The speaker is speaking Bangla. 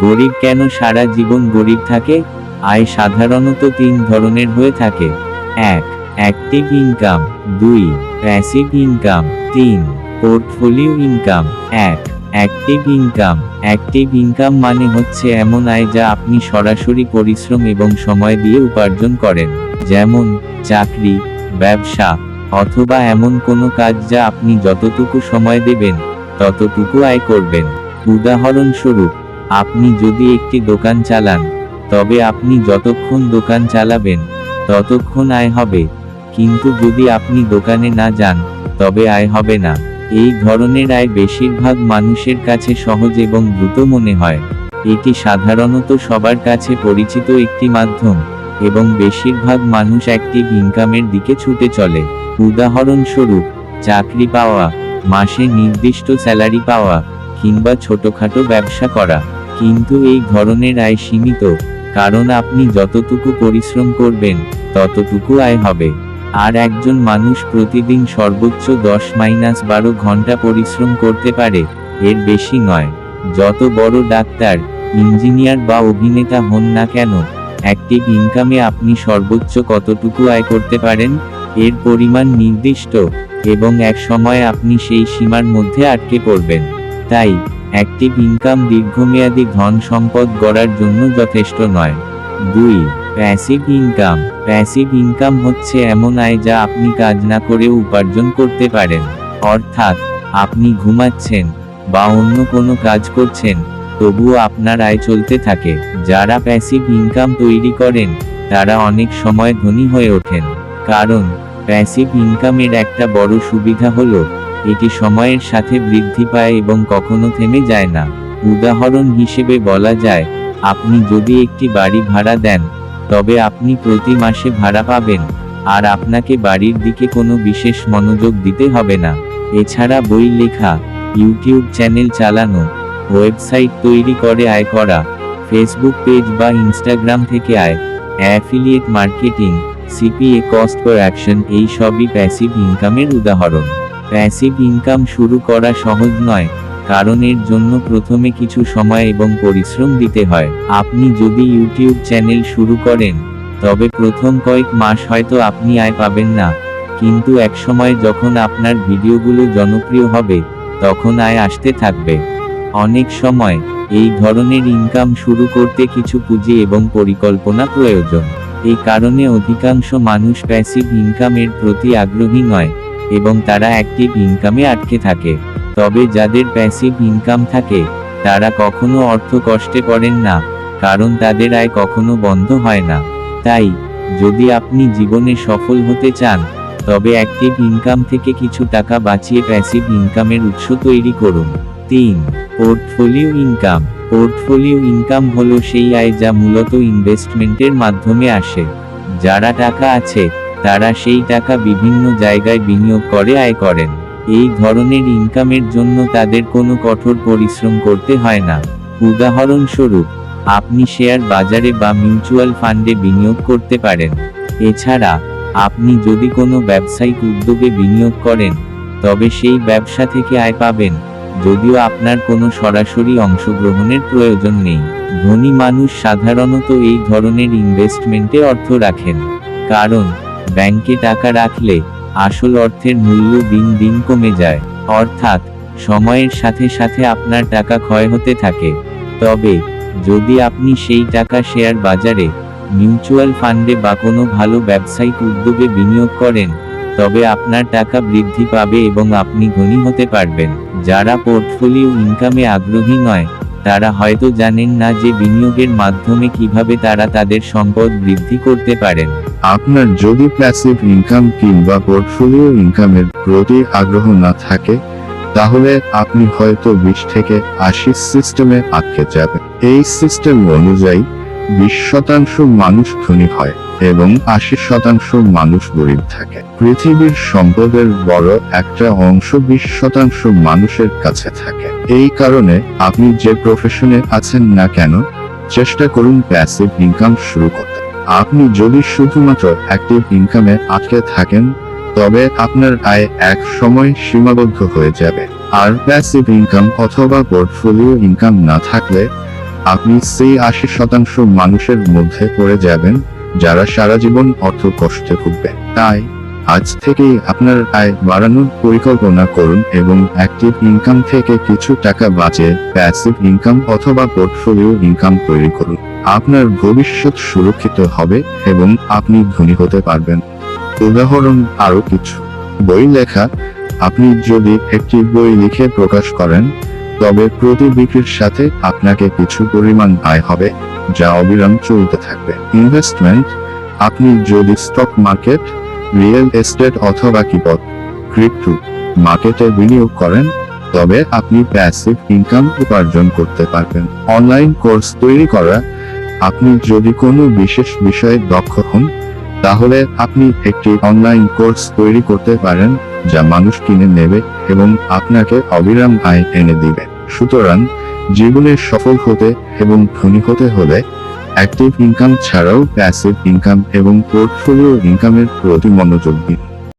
গরিব কেন সারা জীবন গরিব থাকে? আয় সাধারণত তিন ধরনের হয়ে থাকে। এক অ্যাক্টিভ ইনকাম দুই প্যাসিভ ইনকাম তিন পোর্টফোলিও ইনকাম এক অ্যাক্টিভ ইনকাম অ্যাক্টিভ ইনকাম মানে হচ্ছে এমন আয় যা আপনি সরাসরি পরিশ্রম এবং সময় দিয়ে উপার্জন করেন। যেমন, চাকরি, ব্যবসা, অথবা এমন কোনো কাজ যা আপনি যতটুকু সময় দেবেন, ততটুকু আয় করবেন। উদাহরণস্বরূপ আপনি যদি একটি দোকান চালান, তবে আপনি যতক্ষণ দোকান চালাবেন, ততক্ষণ আয় হবে। কিন্তু যদি আপনি দোকানে না যান, তবে আয় হবে না। এই ধরনের আয় বেশিরভাগ মানুষের কাছে সহজ এবং দ্রুত মনে হয়। এটি সাধারণত সবার কাছে পরিচিত একটি মাধ্যম, এবং বেশিরভাগ মানুষ অ্যাক্টিভ ইনকামের দিকে ছুটে চলে। উদাহরণস্বরূপ, চাকরি পাওয়া, মাসে নির্দিষ্ট স্যালারি পাওয়া, কিংবা ছোটখাটো ব্যবসা করা। কিন্তু এই ধরনের আয় সীমিত, কারণ আপনি যতটুকু পরিশ্রম করবেন, ততটুকু আয় হবে। আর একজন মানুষ প্রতিদিন সর্বোচ্চ দশ মাইনাস বারো ঘণ্টা পরিশ্রম করতে পারে, এর বেশি নয়। যত বড় ডাক্তার, ইঞ্জিনিয়ার বা অভিনেতা হন না কেন, অ্যাক্টিভ ইনকামে আপনি সর্বোচ্চ কতটুকু আয় করতে পারেন, এর পরিমাণ নির্দিষ্ট, এবং এক সময় আপনি সেই সীমার মধ্যে আটকে পড়বেন। তাই অ্যাক্টিভ ইনকাম দীর্ঘমেয়াদী ধন সম্পদ গড়ার জন্য যথেষ্ট নয়। দুই প্যাসিভ ইনকাম প্যাসিভ ইনকাম হচ্ছে এমন আয় যা আপনি কাজ না করেও উপার্জন করতে পারেন। অর্থাৎ, আপনি ঘুমাচ্ছেন বা অন্য কোনো কাজ করছেন, তবুও আপনার আয় চলতে থাকে। যারা প্যাসিভ ইনকাম তৈরি করেন, তারা অনেক সময় ধনী হয়ে ওঠেন। কারণ প্যাসিভ ইনকামের একটা বড় সুবিধা হলো এটি সময়ের সাথে বৃদ্ধি পায় এবং কখনো থেমে যায় না। উদাহরণ হিসেবে বলা যায়, আপনি যদি একটি বাড়ি ভাড়া দেন, তবে আপনি প্রতি মাসে ভাড়া পাবেন, আর আপনাকে বাড়ির দিকে কোনো বিশেষ মনোযোগ দিতে হবে না। এছাড়া বই লেখা, ইউটিউব চ্যানেল চালানো, ওয়েবসাইট তৈরি করে আয় করা, ফেসবুক পেজ বা ইনস্টাগ্রাম থেকে আয়, affiliate marketing, CPA cost per action এই সবই প্যাসিভ ইনকামের উদাহরণ। প্যাসিভ ইনকাম শুরু করা সহজ নয়, কারণ এর জন্য প্রথমে কিছু সময় এবং পরিশ্রম দিতে হয়। আপনি যদি ইউটিউব চ্যানেল শুরু করেন, তবে প্রথম কয়েক মাস হয়তো আপনি আয় পাবেন না, কিন্তু একসময় যখন আপনার ভিডিওগুলো জনপ্রিয় হবে, তখন আয় আসতে থাকবে। অনেক সময়, এই ধরনের ইনকাম শুরু করতে কিছু পুঁজি এবং পরিকল্পনা প্রয়োজন। এই কারণে অধিকাংশ মানুষ প্যাসিভ ইনকামের প্রতি আগ্রহী নয়। এবং তারা অ্যাক্টিভ ইনকামে আটকে থাকে। তবে যাদের প্যাসিভ ইনকাম থাকে, তারা কখনো অর্থ কষ্টে পড়েন না, কারণ তাদের আয় কখনো বন্ধ হয় না। তাই, যদি আপনি জীবনে সফল হতে চান, তবে অ্যাক্টিভ ইনকাম থেকে কিছু টাকা বাঁচিয়ে প্যাসিভ ইনকামের উৎস তৈরি করুন। তিন পোর্টফোলিও ইনকাম পোর্টফোলিও ইনকাম হলো সেই আয় যা মূলত ইনভেস্টমেন্টের মাধ্যমে আসে। যারা টাকা আছে তারা সেই টাকা বিভিন্ন জায়গায় বিনিয়োগ করে আয় করেন। এই ধরনের ইনকামের জন্য তাদের কোনো কঠোর পরিশ্রম করতে হয় না। উদাহরণস্বরূপ, আপনি শেয়ার বাজারে বা মিউচুয়াল ফান্ডে বিনিয়োগ করতে পারেন। এছাড়া, আপনি যদি কোনো ব্যবসায়িক উদ্যোগে বিনিয়োগ করেন, তবে সেই ব্যবসা থেকে আয় পাবেন, যদিও আপনার কোনো সরাসরি অংশগ্রহণের প্রয়োজন নেই। ধনী মানুষ সাধারণত এই ধরনের ইনভেস্টমেন্টে অর্থ রাখেন। কারণ ব্যাংকে টাকা রাখলে আসল অর্থের মূল্য দিন দিন কমে যায়। অর্থাৎ, সময়ের সাথে সাথে আপনার টাকা ক্ষয় হতে থাকে। তবে, যদি আপনি সেই টাকা শেয়ার বাজারে, মিউচুয়াল ফান্ডে বা কোনো ভালো ব্যবসায়িক উদ্যোগে বিনিয়োগ করেন, তবে আপনার টাকা বৃদ্ধি পাবে এবং আপনি ধনী হতে পারবেন। যারা পোর্টফোলিও ইনকামে আগ্রহী নয় তারা হয়তো জানেন না যে বিনিয়োগের মাধ্যমে কীভাবে তারা তাদের সম্পদ বৃদ্ধি করতে পারেন। আপনার যদি প্যাসিভ ইনকাম কিংবা পোর্টফোলিও ইনকামের প্রতি আগ্রহ না থাকে, তাহলে আপনি হয়তো বিশ থেকে আশি সিস্টেমে আটকে যাবেন। এই সিস্টেম অনুযায়ী বিশ শতাংশ মানুষ ধনী হয়। এবং আশি শতাংশ মানুষ গরিব থাকে। পৃথিবীর সম্পদের বড় একটা অংশ বিশ শতাংশ মানুষের কাছে থাকে। এই কারণে আপনি যে প্রফেশনে আছেন না কেন, চেষ্টা করুন প্যাসিভ ইনকাম শুরু করতে। আপনি যদি শুধুমাত্র অ্যাক্টিভ ইনকামে আটকে থাকেন, তবে আপনার আয় এক সময় সীমাবদ্ধ হয়ে যাবে। আর প্যাসিভ ইনকাম অথবা পোর্টফোলিও ইনকাম না থাকলে, আপনি সেই আশি শতাংশ মানুষের মধ্যে পড়ে যাবেন যারা সারা জীবন অর্থ কষ্টে ভুগবে। তাই আজ থেকেই আপনার আয় বাড়ানোর পরিকল্পনা করুন এবং অ্যাক্টিভ ইনকাম থেকে কিছু টাকা বাঁচিয়ে প্যাসিভ ইনকাম অথবা পোর্টফোলিও ইনকাম তৈরি করুন। আপনার ভবিষ্যৎ সুরক্ষিত হবে এবং আপনি ধনী হতে পারবেন। উদাহরণ আরও কিছু। বই লেখা। আপনি যদি একটি বই লিখে প্রকাশ করেন, তবে প্রতি বিক্রির সাথে আপনাকে কিছু পরিমাণ আয় হবে। যা অবিরাম চলতে থাকবে। ইনভেস্টমেন্ট আপনি যদি স্টক মার্কেট রিয়েল এস্টেট অথবা কিপট ক্রিপ্টো মার্কেটে বিনিয়োগ করেন, তবে আপনি প্যাসিভ ইনকাম উপার্জন করতে পারবেন। অনলাইন কোর্স তৈরি করা, আপনি যদি কোনো বিশেষ বিষয়ে দক্ষ হন, তাহলে আপনি একটি অনলাইন কোর্স তৈরি করতে পারেন, যা মানুষ কিনে নেবে এবং আপনাকে অবিরাম আয় এনে দিবে। সুতরাং জীবনে সফল হতে এবং ধনী হতে হলে অ্যাক্টিভ ইনকাম ছাড়াও প্যাসিভ ইনকাম এবং পোর্টফোলিও ইনকামের প্রতি মনোযোগ দিন।